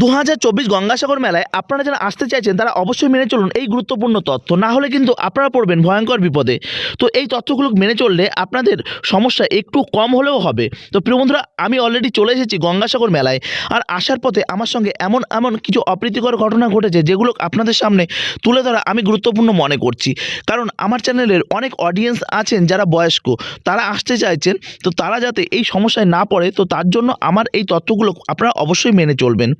দু হাজার চব্বিশ গঙ্গাসাগর মেলায় আপনারা যারা আসতে চাইছেন, তারা অবশ্যই মেনে চলুন এই গুরুত্বপূর্ণ তথ্য। না হলে কিন্তু আপনারা পড়বেন ভয়ঙ্কর বিপদে। তো এই তথ্যগুলো মেনে চললে আপনাদের সমস্যা একটু কম হলেও হবে। তো প্রিয় বন্ধুরা, আমি অলরেডি চলে এসেছি গঙ্গাসাগর মেলায়। আর আসার পথে আমার সঙ্গে এমন এমন কিছু অপ্রীতিকর ঘটনা ঘটেছে, যেগুলো আপনাদের সামনে তুলে ধরা আমি গুরুত্বপূর্ণ মনে করছি। কারণ আমার চ্যানেলের অনেক অডিয়েন্স আছেন যারা বয়স্ক, তারা আসতে চাইছেন, তো তারা যাতে এই সমস্যায় না পড়ে, তো তার জন্য আমার এই তথ্যগুলো আপনারা অবশ্যই মেনে চলবেন।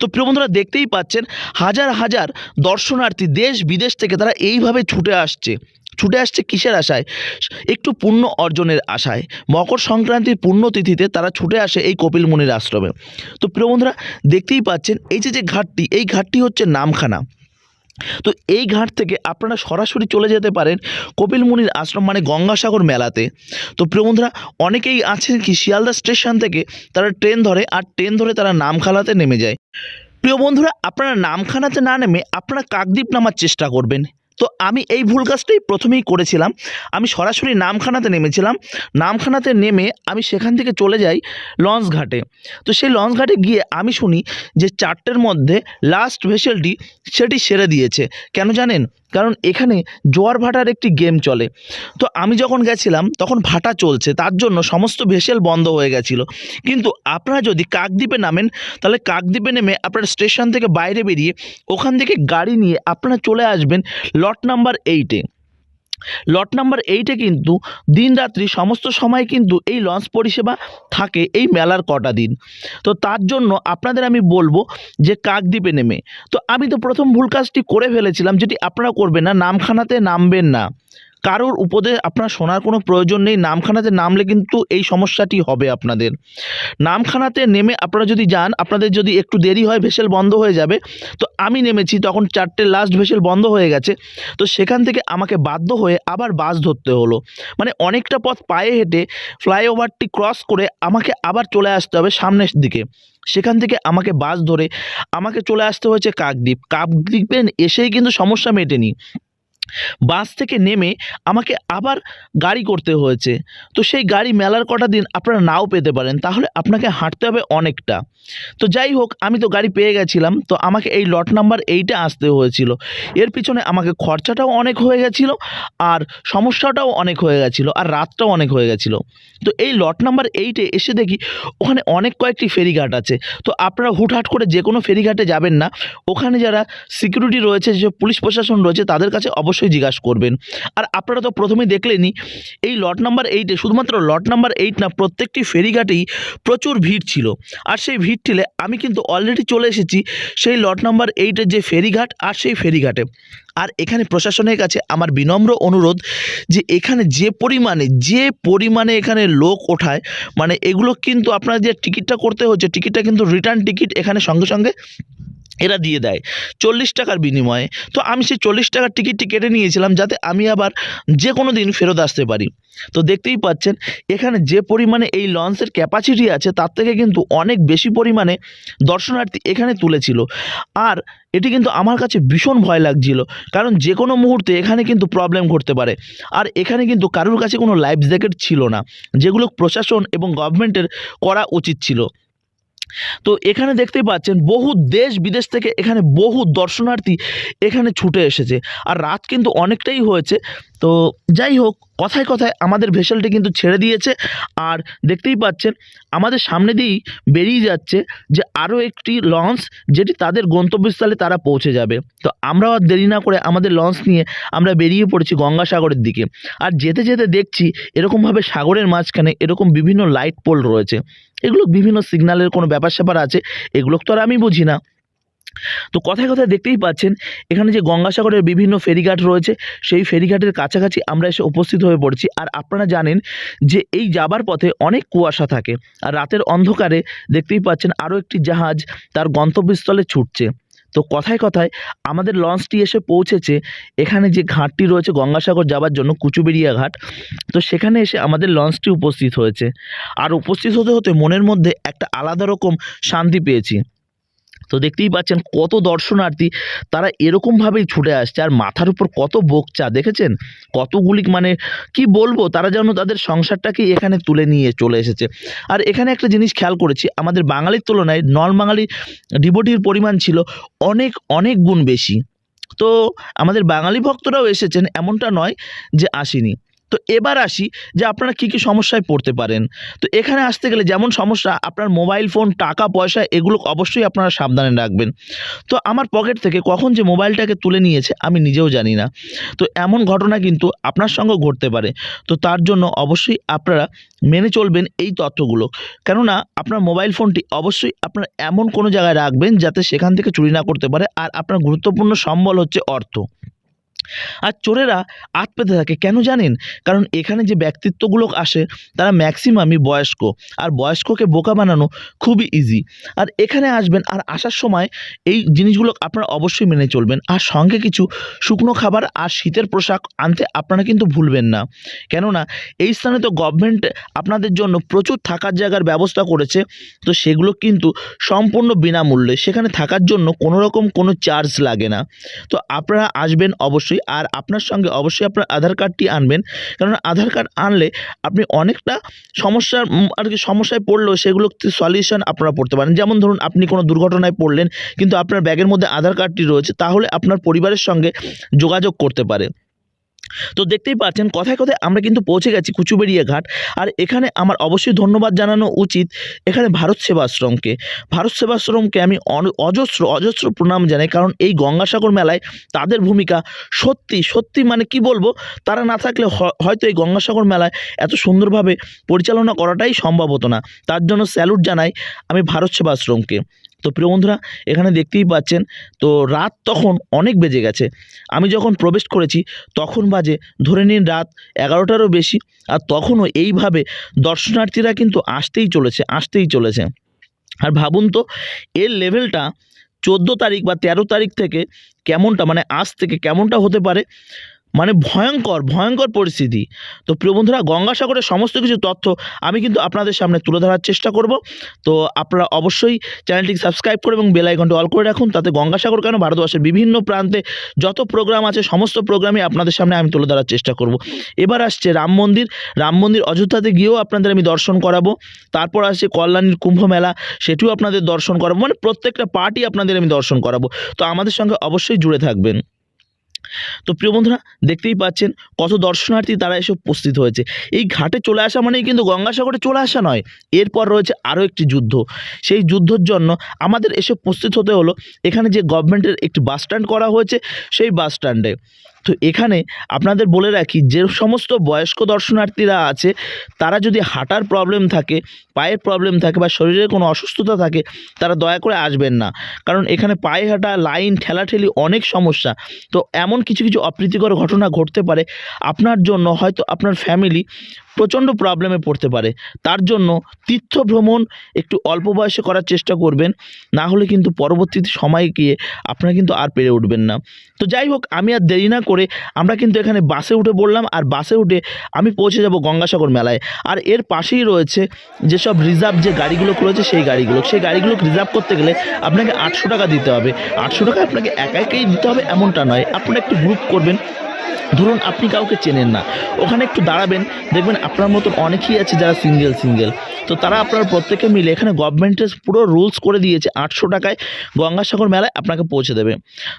তো প্রিয় বন্ধুরা, দেখতেই পাচ্ছেন, হাজার হাজার দর্শনার্থী দেশ বিদেশ থেকে তারা এইভাবে ছুটে আসছে। ছুটে আসছে কিসের আশায়? একটু পুণ্য অর্জনের আশায়। মকর সংক্রান্তির পুণ্যতিথিতে তারা ছুটে আসে এই কপিল মুনির আশ্রমে। তো প্রিয় বন্ধুরা, দেখতেই পাচ্ছেন, এই যে যে ঘাটটি এই ঘাটটি হচ্ছে নামখানা। তো এই ঘাট থেকে আপনারা সরাসরি চলে যেতে পারেন কপিল মুনির আশ্রম মানে গঙ্গাসাগর মেলাতে। তো প্রিয় বন্ধুরা, অনেকেই আছেন কি শিয়ালদা স্টেশন থেকে তারা ট্রেন ধরে আর ট্রেন ধরে তারা নামখানাতে নেমে যায়। প্রিয় বন্ধুরা, আপনারা নামখানাতে না নেমে আপনারা কাকদ্বীপ নামার চেষ্টা করবেন। তো আমি এই ভুল কাজটাই প্রথমেই করেছিলাম। আমি সরাসরি নামখানাতে নেমেছিলাম। নামখানাতে নেমে আমি সেখান থেকে চলে যাই লঞ্চ ঘাটে। তো সেই লঞ্চ ঘাটে গিয়ে আমি শুনি যে চারটের মধ্যে লাস্ট ভেসেলটি সেটি সেরে দিয়েছে। কেন জানেন? কারণ এখানে জোয়ার ভাটার একটি গেম চলে। তো আমি যখন গেছিলাম, তখন ভাটা চলছে, তার জন্য সমস্ত ভেসেল বন্ধ হয়ে গেছিল। কিন্তু আপনারা যদি কাকদ্বীপে নামেন, তাহলে কাকদ্বীপে নেমে আপনার স্টেশন থেকে বাইরে বেরিয়ে ওখান থেকে গাড়ি নিয়ে আপনারা চলে আসবেন লট নাম্বার এইটে লট নাম্বার এইটে কিন্তু দিন রাত্রি সমস্ত সময় কিন্তু এই লঞ্চ পরিষেবা থাকে এই মেলার কটা দিন। তো তার জন্য আপনাদের আমি বলব যে কাকদ্বীপে নেমে। তো আমি তো প্রথম ভুল কাজটি করে ফেলেছিলাম, যেটি আপনারা করবেন না, নামখানাতে নামবেন না। কারোর উপদেশ আপনার শোনার কোনো প্রয়োজন নেই। নামখানাতে নামলে কিন্তু এই সমস্যাটি হবে আপনাদের। নামখানাতে নেমে আপনারা যদি যান, আপনাদের যদি একটু দেরি হয়, ভেসেল বন্ধ হয়ে যাবে, তো আমি নেমেছি, তখন চারটে লাস্ট ভেসেল বন্ধ হয়ে গেছে। তো সেখান থেকে আমাকে বাধ্য হয়ে আবার বাস ধরতে হলো। মানে অনেকটা পথ পায়ে হেঁটে ফ্লাইওভারটি ক্রস করে আমাকে আবার চলে আসতে হবে সামনের দিকে। সেখান থেকে আমাকে বাস ধরে আমাকে চলে আসতে হয়েছে কাকদ্বীপ। কাকদ্বীপে এসেই কিন্তু সমস্যা মেটেনি। বাস থেকে নেমে আমাকে আবার গাড়ি করতে হয়েছে। তো সেই গাড়ি মেলার কটা দিন আপনারা নাও পেতে পারেন, তাহলে আপনাকে হাঁটতে হবে অনেকটা। তো যাই হোক, আমি তো গাড়ি পেয়ে গেছিলাম, তো আমাকে এই লট নাম্বার এইটে আসতে হয়েছিল। এর পিছনে আমাকে খরচাটাও অনেক হয়ে গেছিল, আর সমস্যাটাও অনেক হয়ে গেছিল, আর রাতটাও অনেক হয়ে গেছিল। তো এই লট নাম্বার এইটে এসে দেখি, ওখানে অনেক কয়েকটি ফেরিঘাট আছে। তো আপনারা হুটহাট করে যে কোনো ফেরিঘাটে যাবেন না, ওখানে যারা সিকিউরিটি রয়েছে, যে পুলিশ প্রশাসন রয়েছে, তাদের কাছে অবশ্যই জিজ্ঞাসা করবেন। আর আপনারা তো প্রথমেই দেখলেনই, এই লট নাম্বার এইটে শুধুমাত্র লট নাম্বার এইট না, প্রত্যেকটি ফেরিঘাটেই প্রচুর ভিড় ছিল। আর সেই ভিড় ঠেলে আমি কিন্তু অলরেডি চলে এসেছি সেই লট নাম্বার এইটের যে ফেরিঘাট আর সেই ফেরিঘাটে। আর এখানে প্রশাসনের কাছে আমার বিনম্র অনুরোধ যে এখানে যে পরিমাণে যে পরিমাণে এখানে লোক ওঠায় মানে এগুলো কিন্তু আপনার যে টিকিটটা করতে হচ্ছে টিকিটটা কিন্তু রিটার্ন টিকিট এখানে সঙ্গে সঙ্গে এরা দিয়ে দেয়। চল্লিশ টাকার বিনিময়ে। তো আমি সেই চল্লিশ টাকার টিকিটটি কেটে নিয়েছিলাম যাতে আমি আবার যে কোনো দিন ফেরত আসতে পারি। তো দেখতেই পাচ্ছেন, এখানে যে পরিমাণে এই লঞ্চের ক্যাপাসিটি আছে, তার থেকে কিন্তু অনেক বেশি পরিমাণে দর্শনার্থী এখানে তুলেছিল। আর এটি কিন্তু আমার কাছে ভীষণ ভয় লাগছিল, কারণ যে কোনো মুহূর্তে এখানে কিন্তু প্রবলেম ঘটতে পারে। আর এখানে কিন্তু কারোর কাছে কোনো লাইফ জ্যাকেট ছিল না, যেগুলো প্রশাসন এবং গভর্নমেন্টের করা উচিত ছিল। তো এখানে দেখতেই পাচ্ছেন বহু দেশ বিদেশ থেকে এখানে বহু দর্শনার্থী এখানে ছুটে এসেছে। আর রাত কিন্তু অনেকটাই হয়েছে। তো যাই হোক কথায় কথায় আমাদের ভেসেলটি কিন্তু ছেড়ে দিয়েছে। আর দেখতেই পাচ্ছেন, আমাদের সামনে দিয়েই বেরিয়ে যাচ্ছে যে আরও একটি লঞ্চ যেটি তাদের গন্তব্যস্থলে তারা পৌঁছে যাবে। তো আমরাও আর দেরি না করে আমাদের লঞ্চ নিয়ে আমরা বেরিয়ে পড়েছি গঙ্গাসাগরের দিকে। আর যেতে যেতে দেখছি এরকমভাবে সাগরের মাঝখানে এরকম বিভিন্ন লাইট পোল রয়েছে। এগুলো বিভিন্ন সিগন্যালের কোনো ব্যাপার স্যাপার আছে? এগুলো তো আর আমি বুঝি না। তো কথায় কথায় দেখতেই পাচ্ছেন, এখানে যে গঙ্গাসাগরের বিভিন্ন ফেরিঘাট রয়েছে, সেই ফেরিঘাটের কাছাকাছি আমরা এসে উপস্থিত হয়ে পড়েছি। আর আপনারা জানেন যে এই যাবার পথে অনেক কুয়াশা থাকে। আর রাতের অন্ধকারে দেখতেই পাচ্ছেন আরও একটি জাহাজ তার গন্তব্যস্থলে ছুটছে। তো কথায় কথায় আমাদের লঞ্চটি এসে পৌঁছেছে এখানে যে ঘাটটি রয়েছে গঙ্গাসাগর যাবার জন্য কুচুবেড়িয়া ঘাট। তো সেখানে এসে আমাদের লঞ্চটি উপস্থিত হয়েছে। আর উপস্থিত হতে হতে মনের মধ্যে একটা আলাদা রকম শান্তি পেয়েছি। তো দেখতেই পাচ্ছেন কত দর্শনার্থী তারা এরকমভাবেই ছুটে আসছে আর মাথার উপর কত বোকচা, দেখেছেন? কতগুলি মানে কি বলব, তারা যেন তাদের সংসারটাকে এখানে তুলে নিয়ে চলে এসেছে। আর এখানে একটা জিনিস খেয়াল করেছি, আমাদের বাঙালির তুলনায় নন বাঙালি ডিভোটির পরিমাণ ছিল অনেক অনেক গুণ বেশি। তো আমাদের বাঙালি ভক্তরাও এসেছেন, এমনটা নয় যে আসেনি। তো এবার আসি যে আপনারা কী কী সমস্যায় পড়তে পারেন। তো এখানে আসতে গেলে যেমন সমস্যা, আপনার মোবাইল ফোন, টাকা, পয়সা এগুলো অবশ্যই আপনারা সাবধানে রাখবেন। তো আমার পকেট থেকে কখন যে মোবাইলটাকে তুলে নিয়েছে আমি নিজেও জানি না। তো এমন ঘটনা কিন্তু আপনার সঙ্গেও ঘটতে পারে। তো তার জন্য অবশ্যই আপনারা মেনে চলবেন এই তথ্যগুলো। কেননা আপনার মোবাইল ফোনটি অবশ্যই আপনার এমন কোনো জায়গায় রাখবেন যাতে সেখান থেকে চুরি না করতে পারে। আর আপনার গুরুত্বপূর্ণ সম্বল হচ্ছে অর্থ। আর চোরেরা আত পেতে থাকে। কেন জানেন? কারণ এখানে যে ব্যক্তিত্বগুলো আসে, তারা ম্যাক্সিমামই বয়স্ক। আর বয়স্ককে বোকা বানানো খুবই ইজি আর এখানে আসবেন আর আসার সময় এই জিনিসগুলো আপনারা অবশ্যই মেনে চলবেন। আর সঙ্গে কিছু শুকনো খাবার আর শীতের পোশাক আনতে আপনারা কিন্তু ভুলবেন না। কেননা, এই স্থানে তো গভর্নমেন্ট আপনাদের জন্য প্রচুর থাকার জায়গার ব্যবস্থা করেছে। তো সেগুলো কিন্তু সম্পূর্ণ বিনামূল্যে। সেখানে থাকার জন্য কোনো রকম কোনো চার্জ লাগে না। তো আপনারা আসবেন অবশ্যই আর আপনার সঙ্গে অবশ্যই আপনার আধার কার্ডটি আনবেন। কারণ আধার কার্ড আনলে আপনি অনেকটা সমস্যার আর কি সমস্যায় পড়লেও সেগুলো সলিউশন আপনারা পড়তে পারেন। যেমন ধরুন, আপনি কোনো দুর্ঘটনায় পড়লেন, কিন্তু আপনার ব্যাগের মধ্যে আধার কার্ডটি রয়েছে, তাহলে আপনার পরিবারের সঙ্গে যোগাযোগ করতে পারে। তো দেখতেই পাচ্ছেন, কথায় কথায় আমরা কিন্তু পৌঁছে গেছি কুচুবেড়িয়া ঘাট। আর এখানে আমার অবশ্যই ধন্যবাদ জানানো উচিত এখানে ভারত সেবাশ্রমকে। ভারত সেবাশ্রমকে আমি অজস্র অজস্র প্রণাম জানাই। কারণ এই গঙ্গাসাগর মেলায় তাদের ভূমিকা সত্যি সত্যি মানে কি বলব? তারা না থাকলে হয়তো এই গঙ্গাসাগর মেলায় এত সুন্দরভাবে পরিচালনা করাটাই সম্ভব হতো না। তার জন্য স্যালুট জানাই আমি ভারত সেবাশ্রমকে। তো প্রিয় বন্ধুরা, এখানে দেখতেই পাচ্ছেন, তো রাত তখন অনেক বেজে গেছে। আমি যখন প্রবেশ করেছি, তখন বাজে, ধরে নিন রাত এগারোটারও বেশি, আর তখনও এইভাবে দর্শনার্থীরা কিন্তু আসতেই চলেছে আসতেই চলেছে। আর ভাবুন তো, এর লেভেলটা চোদ্দ তারিখ বা তেরো তারিখ থেকে কেমনটা মানে আজ থেকে কেমনটা হতে পারে? মানে ভয়ঙ্কর ভয়ঙ্কর পরিস্থিতি। তো প্রিয় বন্ধুরা, গঙ্গাসাগরের সমস্ত কিছু তথ্য আমি কিন্তু আপনাদের সামনে তুলে ধরার চেষ্টা করব। তো আপনারা অবশ্যই চ্যানেলটিকে সাবস্ক্রাইব করে এবং বেল আইকনটি অল করে রাখুন, তাতে গঙ্গাসাগর কেন ভারতবর্ষের বিভিন্ন প্রান্তে যত প্রোগ্রাম আছে, সমস্ত প্রোগ্রামই আপনাদের সামনে আমি তুলে ধরার চেষ্টা করব। এবার আসছে রাম মন্দির। রাম মন্দির অযোধ্যাতে গিয়েও আপনাদের আমি দর্শন করাবো। তারপর আসছে কল্যাণীর কুম্ভ মেলা, সেটিও আপনাদের দর্শন করাবো। মানে প্রত্যেকটা পার্টি আপনাদের আমি দর্শন করাবো। তো আমাদের সঙ্গে অবশ্যই জুড়ে থাকবেন। তো প্রিয় বন্ধুরা, দেখতেই পাচ্ছেন কত দর্শনার্থী তারা এসে উপস্থিত হয়েছে। এই ঘাটে চলে আসা মানেই কিন্তু গঙ্গাসাগরে চলে আসা নয়, এরপর রয়েছে আরও একটি যুদ্ধ। সেই যুদ্ধর জন্য আমাদের এসে উপস্থিত হতে হলো এখানে যে গভর্নমেন্টের একটি বাস স্ট্যান্ড করা হয়েছে, সেই বাস স্ট্যান্ডে তো এখানে আপনাদের বলে রাখি, যে সমস্ত বয়স্ক দর্শনার্থীরা আছে, তারা যদি হাঁটার প্রবলেম থাকে, পায়ের প্রবলেম থাকে বা শরীরে কোনো অসুস্থতা থাকে, তারা দয়া করে আসবেন না। কারণ এখানে পায়ে হাঁটা, লাইন, ঠেলাঠেলি অনেক সমস্যা। তো এমন কিছু কিছু অপ্রীতিকর ঘটনা ঘটতে পারে। আপনার জন্য হয়তো আপনার ফ্যামিলি প্রচণ্ড প্রবলেমে পড়তে পারে। তার জন্য তীর্থ ভ্রমণ একটু অল্প বয়সে করার চেষ্টা করবেন, না হলে কিন্তু পরবর্তীতে সময় গিয়ে আপনারা কিন্তু আর পেরে উঠবেন না। তো যাই হোক, আমি আর দেরি না করে আমরা কিন্তু এখানে বাসে উঠে পড়লাম, আর বাসে উঠে আমি পৌঁছে যাব গঙ্গাসাগর মেলায়। আর এর পাশেই রয়েছে যেসব রিজার্ভ যে গাড়িগুলো রয়েছে সেই গাড়িগুলো। সেই গাড়িগুলো রিজার্ভ করতে গেলে আপনাকে আটশো টাকা দিতে হবে। আটশো টাকা আপনাকে একা একাই দিতে হবে, এমনটা নয়। আপনারা একটু গ্রুপ করবেন ধরুন আপনি কাউকে চেনেন না, ওখানে একটু দাঁড়াবেন, দেখবেন আপনার মতন অনেকেই আছে যারা সিঙ্গেল সিঙ্গেল তো তারা আপনার প্রত্যেকে মিলে এখানে গভর্নমেন্টের পুরো রুলস করে দিয়েছে, আটশো টাকায় গঙ্গাসাগর মেলায় আপনাকে পৌঁছে দেবে।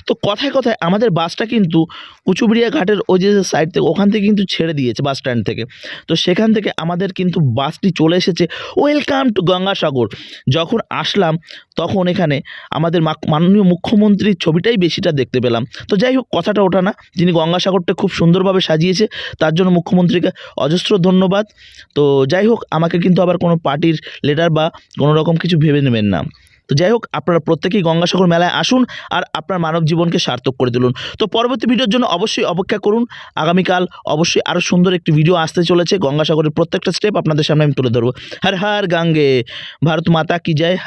তো কথায় কথায় আমাদের বাসটা কিন্তু কুচুবিড়িয়া ঘাটের ওই যে সাইড থেকে, ওখান থেকে কিন্তু ছেড়ে দিয়েছে বাস স্ট্যান্ড থেকে। তো সেখান থেকে আমাদের কিন্তু বাসটি চলে এসেছে ওয়েলকাম টু গঙ্গাসাগর। যখন আসলাম, তখন এখানে আমাদের মাননীয় মুখ্যমন্ত্রীর ছবিটাই বেশিটা দেখতে পেলাম। তো যাই হোক, কথাটা ওঠা না, যিনি গঙ্গাসাগরটা খুব সুন্দরভাবে সাজিয়েছে, তার জন্য মুখ্যমন্ত্রীকে অজস্র ধন্যবাদ। তো যাই হোক, আমাকে কিন্তু আবার কোনো পার্টির লেটার বা কোনো রকম কিছু ভেবে নেবেন না। তো যাই হোক, আপনারা প্রত্যেকেই গঙ্গাসাগর মেলায় আসুন আর আপনার মানব জীবনকে সার্থক করে তুলুন। তো পরবর্তী ভিডিওর জন্য অবশ্যই অপেক্ষা করুন। আগামীকাল অবশ্যই আরও সুন্দর একটি ভিডিও আসতে চলেছে। গঙ্গাসাগরের প্রত্যেকটা স্টেপ আপনাদের সামনে আমি তুলে ধরবো। হর হর গাঙ্গে, ভারত মাতা কি হরে